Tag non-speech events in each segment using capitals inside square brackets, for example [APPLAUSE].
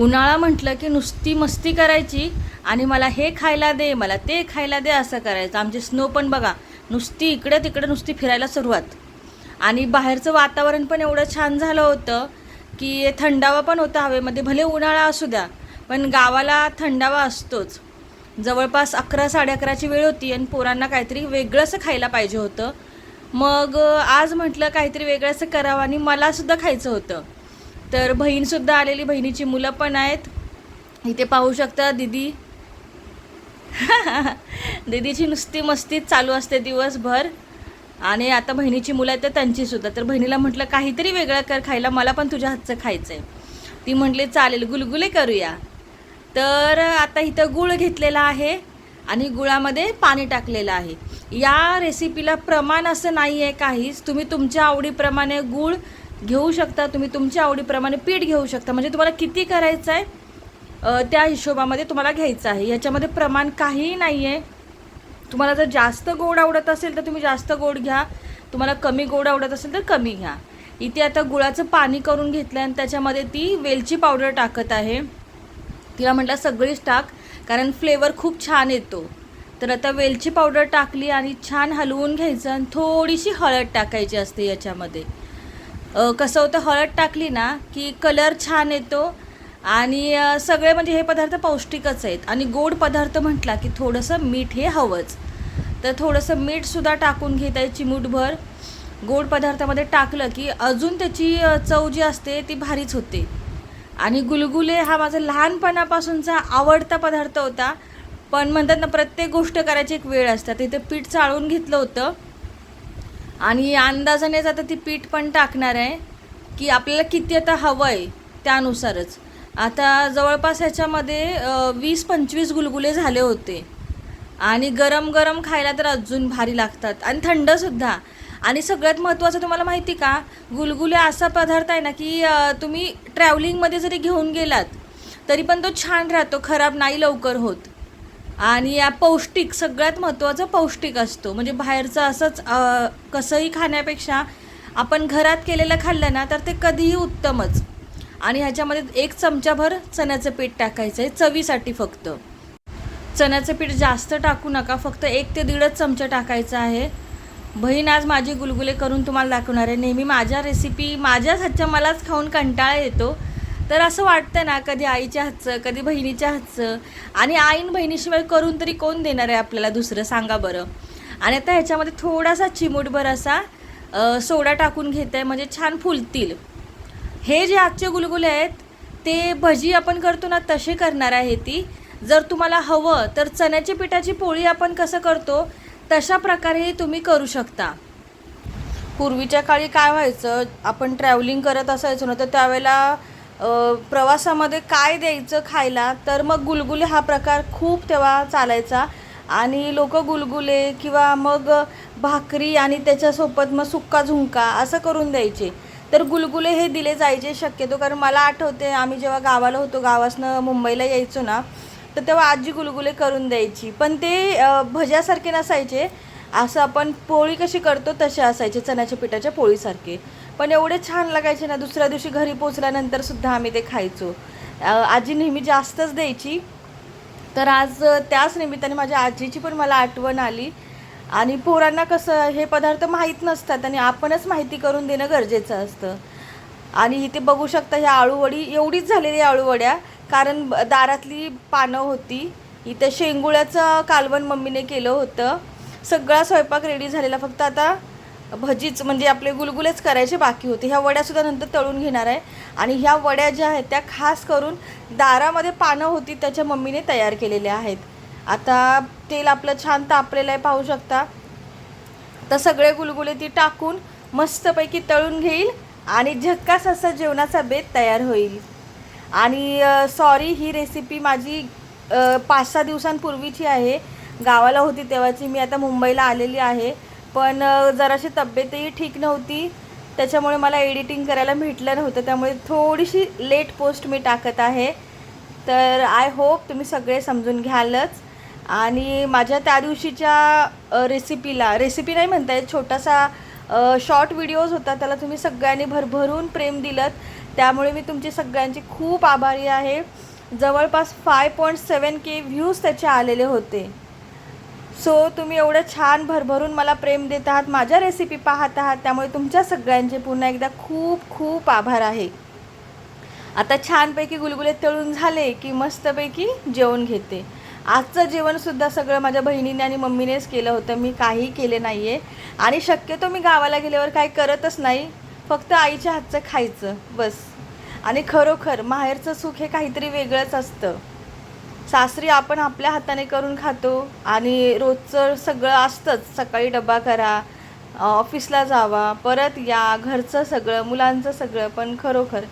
उन्हाळा म्हटलं की नुसती मस्ती करायची आणि मला हे खायला दे मला ते खायला दे असं करायचं. आमची स्नो पण बघा नुसती इकडे तिकडे नुसती फिरायला सुरुवात. आणि बाहेरचं वातावरण पण एवढं छान झालं होतं की थंडावा पण होता हवेमध्ये. भले उन्हाळा असू द्या पण गावाला थंडावा असतोच. जवळपास अकरा साडे अकराची वेळ होती आणि पोरांना काहीतरी वेगळंसं खायला पाहिजे होतं. मग आज म्हटलं काहीतरी वेगळंसं करावं आणि मलासुद्धा खायचं होतं. तर बहीणसुद्धा आलेली बहिणीची मुलं पण आहेत. इथे पाहू शकता दिदी. [LAUGHS] दिदीची नुसती मस्तीच चालू असते दिवसभर. आणि आता बहिणीची मुलं आहेत तर त्यांचीसुद्धा तर बहिणीला म्हटलं काहीतरी वेगळं कर खायला मला पण तुझ्या हातचं खायचं आहे ती म्हटली चालेल गुलगुले करूया. तर आता इथं गुळ घेतलेला आहे आणि गुळामध्ये पाणी टाकलेलं आहे. या रेसिपीला प्रमाण असं नाही आहे काहीच. तुम्ही तुमच्या आवडीप्रमाणे गुळ घेऊ शकता तुम्ही तुमच्या आवडीप्रमाणे पीठ घेऊ शकता. म्हणजे तुम्हाला किती करायचं आहे त्या हिशोबामध्ये तुम्हाला घ्यायचं आहे. याच्यामध्ये प्रमाण काहीही नाही आहे तुम्हाला जर जास्त गोड आवडत असेल तर तुम्ही जास्त गोड घ्या. तुम्हाला कमी गोड आवडत असेल तर कमी घ्या. इथे आता गुळाचं पाणी करून घेतलं आणि त्याच्यामध्ये ती वेलची पावडर टाकत आहे. तिला म्हटलं सगळीच टाक कारण फ्लेवर खूप छान येतो. तर आता वेलची पावडर टाकली आणि छान हलवून घ्यायचं आणि थोडीशी हळद टाकायची असते याच्यामध्ये. कसं होतं हळद टाकली ना की कलर छान येतो आणि सगळे म्हणजे हे पदार्थ पौष्टिकच आहेत. आणि गोड पदार्थ म्हटला की थोडंसं मीठ हे हवंच. तर थोडंसं मीठसुद्धा टाकून घेत आहे चिमूटभर. गोड पदार्थामध्ये टाकलं की अजून त्याची चव जी असते ती भारीच होते. आणि गुलगुले हा माझा लहानपणापासूनचा आवडता पदार्थ होता. पण म्हणतात ना प्रत्येक गोष्ट करायची एक वेळ असते. तिथे पीठ चाळून घेतलं होतं. आणि अंदाजानेच आता ती पीठ पण टाकणार आहे की आपल्याला किती आता हवं आहे त्यानुसारच. आता जवळपास ह्याच्यामध्ये वीस पंचवीस गुलगुले झाले होते. आणि गरम गरम खायला तर अजून भारी लागतात. आणि थंडसुद्धा आणि सगळ्यात महत्त्वाचं तुम्हाला माहिती का? गुलगुले असा पदार्थ आहे ना की तुम्ही ट्रॅव्हलिंगमध्ये जरी घेऊन गेलात तरी पण तो छान राहतो खराब नाही लवकर होत. आणि या पौष्टिक सगळ्यात महत्त्वाचं पौष्टिक असतो. म्हणजे बाहेरचं असंच कसंही खाण्यापेक्षा आपण घरात केलेलं खाल्लं ना तर ते कधीही उत्तमच. आणि ह्याच्यामध्ये एक चमचाभर चण्याचं पीठ टाकायचं आहे चवीसाठी फक्त. चण्याचं पीठ जास्त टाकू नका फक्त एक ते दीडच चमचा टाकायचा आहे. बहीण आज माझी गुलगुले करून तुम्हाला दाखवणार आहे. नेहमी माझ्या रेसिपी माझ्याच हातच्या मलाच खाऊन कंटाळा येतो. तर असं वाटतं ना कधी आईच्या हातचं कधी बहिणीच्या हातचं. आणि आईन बहिणीशिवाय करून तरी कोण देणार आहे आपल्याला दुसरं? सांगा बरं. आणि आता ह्याच्यामध्ये थोडासा चिमूटभर असा सोडा टाकून घेत आहे म्हणजे छान फुलतील. हे जे आजचे गुलगुले आहेत ते भजी आपण करतो ना तसे करणार आहे ती. जर तुम्हाला हवं तर चण्याची पिठाची पोळी आपण कसं करतो तशा प्रकारे तुम्ही करू शकता. पूर्वीच्या काळी काय व्हायचं आपण ट्रॅव्हलिंग करत असायचो ना तर त्यावेळेला प्रवासामध्ये काय द्यायचं खायला तर मग गुलगुले हा प्रकार खूप तेव्हा चालायचा. आणि लोक गुलगुले किंवा मग भाकरी आणि त्याच्यासोबत मग सुक्का झुंका असं करून द्यायचे. तर गुलगुले हे दिले जायचे शक्यतो कारण मला आठवते आम्ही जेव्हा गावाला होतो गावासनं मुंबईला यायचो ना तर तेव्हा आजी गुलगुले करून द्यायची. पण ते भज्यासारखे नसायचे. असं आपण पोळी कशी करतो तसे असायचे चण्याच्या पिठाच्या पोळीसारखे. पण एवढे छान लागायचे ना दुसऱ्या दिवशी घरी पोचल्यानंतर सुद्धा आम्ही ते खायचो. आजी नेहमी जास्तच द्यायची. तर आज त्याच निमित्ताने माझ्या आजीची पण मला आठवण आली. आणि पोरांना कसं हे पदार्थ माहीत नसतात आणि आपणच माहिती करून देणं गरजेचं असतं. आणि इथे बघू शकता ह्या आळूवडी एवढीच झालेली आळूवड्या. कारण दारातली पानं होती. इथे शेंगुळ्याचं कालवण मम्मीने केलं होतं. सगळा स्वयंपाक रेडी झालेला. फक्त आता भजीच म्हणजे आपले गुलगुलेच करायचे बाकी होते. ह्या वड्यासुद्धा नंतर तळून घेणार आहे. आणि ह्या वड्या ज्या आहेत त्या खास करून दारामध्ये पानं होती त्याच्या मम्मीने तयार केलेल्या आहेत. आता तेल आपलं छान तापलेलं आहे पाहू शकता. तर सगळे गुलगुले ती टाकून मस्तपैकी तळून घेईल आणि झक्कास असा जेवणाचा बेत तयार होईल. आणि सॉरी ही रेसिपी माझी पाच सहा दिवसांपूर्वीची आहे. गावाला होती तेव्हाची. मी आता मुंबईला आलेली आहे. पण जराशी तब्येतही ठीक नव्हती. त्याच्यामुळे मला एडिटिंग करायला भेटलं नव्हतं. त्यामुळे थोडीशी लेट पोस्ट मी टाकत आहे. तर आय होप तुम्ही सगळे समजून घ्यालच. आणि माझ्या त्या दिवशीच्या रेसिपीला रेसिपी नाही म्हणता येत छोटासा शॉर्ट व्हिडिओज होता. त्याला तुम्ही सगळ्यांनी भरभरून प्रेम दिलं त्यामुळे मी तुमची सगळ्यांची खूप आभारी आहे. जवळपास five point seven K views त्याचे आलेले होते. सो तुम्ही एवढं छान भरभरून मला प्रेम देत आहात माझ्या रेसिपी पाहत आहात त्यामुळे तुमच्या सगळ्यांचे पुन्हा एकदा खूप खूप आभार आहे. आता छानपैकी गुलगुले तळून झाले की मस्तपैकी जेवण घेते. आजचं जेवणसुद्धा सगळं माझ्या बहिणीने आणि मम्मीनेच केलं होतं मी काही केले नाही आहे आणि शक्यतो मी गावाला गेल्यावर काही करतच नाही फक्त आईच्या हातचं खायचं बस. आणि खरोखर माहेरचं सुख हे काहीतरी वेगळंच असतं. सासरी आपण आपल्या हाताने करून खातो आणि रोजचं सगळं असतंच. सकाळी डबा करा ऑफिसला जावा परत या घरचं सगळं मुलांचं सगळं पण खरोखर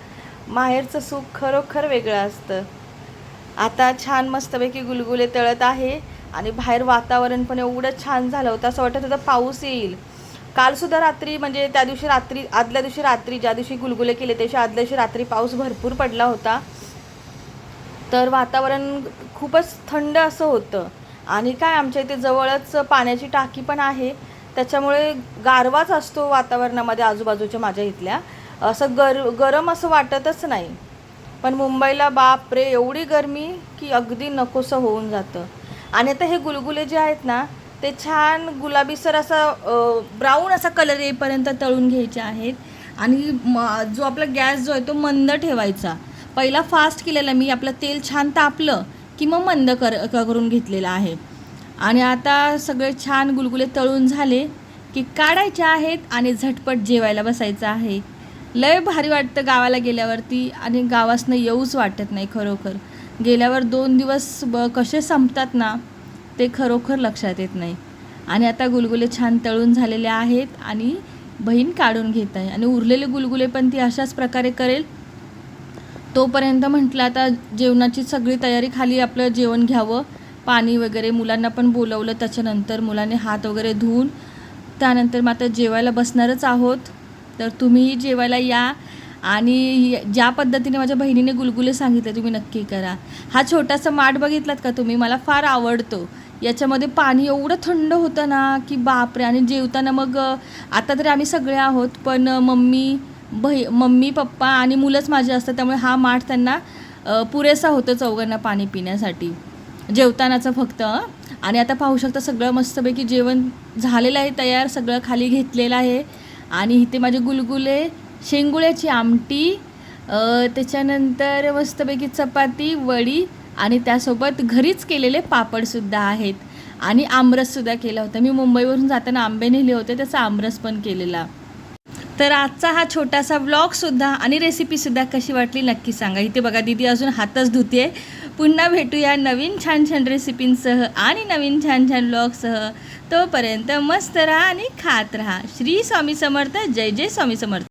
माहेरचं सुख खरोखर वेगळं असतं. आता छान मस्तपैकी गुलगुले तळत आहे आणि बाहेर वातावरण पण एवढं छान झालं होतं. असं वाटत होतं पाऊस येईल. कालसुद्धा रात्री म्हणजे त्या दिवशी रात्री आदल्या दिवशी रात्री ज्या दिवशी गुलगुले केले त्याच्या आदल्या दिवशी रात्री पाऊस भरपूर पडला होता. तर वातावरण खूपच थंड असं होतं. आणि काय आमच्या इथे जवळच पाण्याची टाकी पण आहे. त्याच्यामुळे गारवाच असतो वातावरणामध्ये आजूबाजूच्या माझ्या इथल्या. असं गर गरम असं वाटतच नाही. पण मुंबईला बाप रे एवढी गरमी की अगदी नकोसं होऊन जातं. आणि आता हे गुलगुले जे आहेत ना ते छान गुलाबीसर असा ब्राऊन असा कलर येईपर्यंत तळून घ्यायचे आहेत. आणि म जो आपला गॅस जो आहे तो मंद ठेवायचा. पहिला फास्ट केलेला मी आपलं तेल छान तापलं की मग मंद कर करून घेतलेलं आहे. आणि आता सगळे छान गुलगुले तळून झाले की काढायचे आहेत आणि झटपट जेवायला बसायचं आहे. लय भारी वाटतं गावाला गेल्यावरती आणि गावासनं येऊच वाटत नाही खरोखर. गेल्यावर दोन दिवस ब कसे संपतात ना ते खरोखर लक्षात येत नाही. आणि आता गुलगुले छान तळून झालेले आहेत आणि बहीण काढून घेत आहे. आणि उरलेले गुलगुले पण ती अशाच प्रकारे करेल तोपर्यंत म्हटलं आता जेवणाची सगळी तयारी खाली आपलं जेवण घ्यावं. पाणी वगैरे मुलांना पण बोलवलं त्याच्यानंतर मुलांनी हात वगैरे धुवून. त्यानंतर मग आता जेवायला बसणारच आहोत. तर तुम्हीही जेवायला या आणि ज्या पद्धतीने माझ्या बहिणीने गुलगुले सांगितले तुम्ही नक्की करा. हा छोटासा माठ बघितलात का तुम्ही? मला फार आवडतो. याच्यामध्ये पाणी एवढं थंड होतं ना की बापरे! आणि जेवताना मग आता तरी आम्ही सगळे आहोत पण मम्मी बही मम्मी पप्पा आणि मुलंच माझे असतात त्यामुळे हा माठ त्यांना पुरेसा होतो चौघांना पाणी पिण्यासाठी. जेवतानाचं फक्त आणि आता पाहू शकता सगळं मस्तपैकी जेवण झालेलं आहे तयार सगळं खाली घेतलेलं आहे. आणि इथे माझे गुलगुले शेंगुळ्याची आमटी त्याच्यानंतर मस्तपैकी चपाती वडी आणि त्यासोबत घरीच केलेले पापडसुद्धा आहेत. आणि आमरससुद्धा केला होता. मी मुंबईवरून जाताना आंबे नेले होते त्याचा आमरस पण केलेला. तर आजचा हा छोटासा ब्लॉगसुद्धा आणि रेसिपीसुद्धा कशी वाटली नक्की सांगा. इथे बघा दीदी अजून हातच धुते पुन्हा भेटूया नवीन छान छान रेसिपींसह आणि नवीन छान छान ब्लॉगसह तोपर्यंत मस्त राहा आणि खात राहा. श्री स्वामी समर्थ. जय जय स्वामी समर्थ.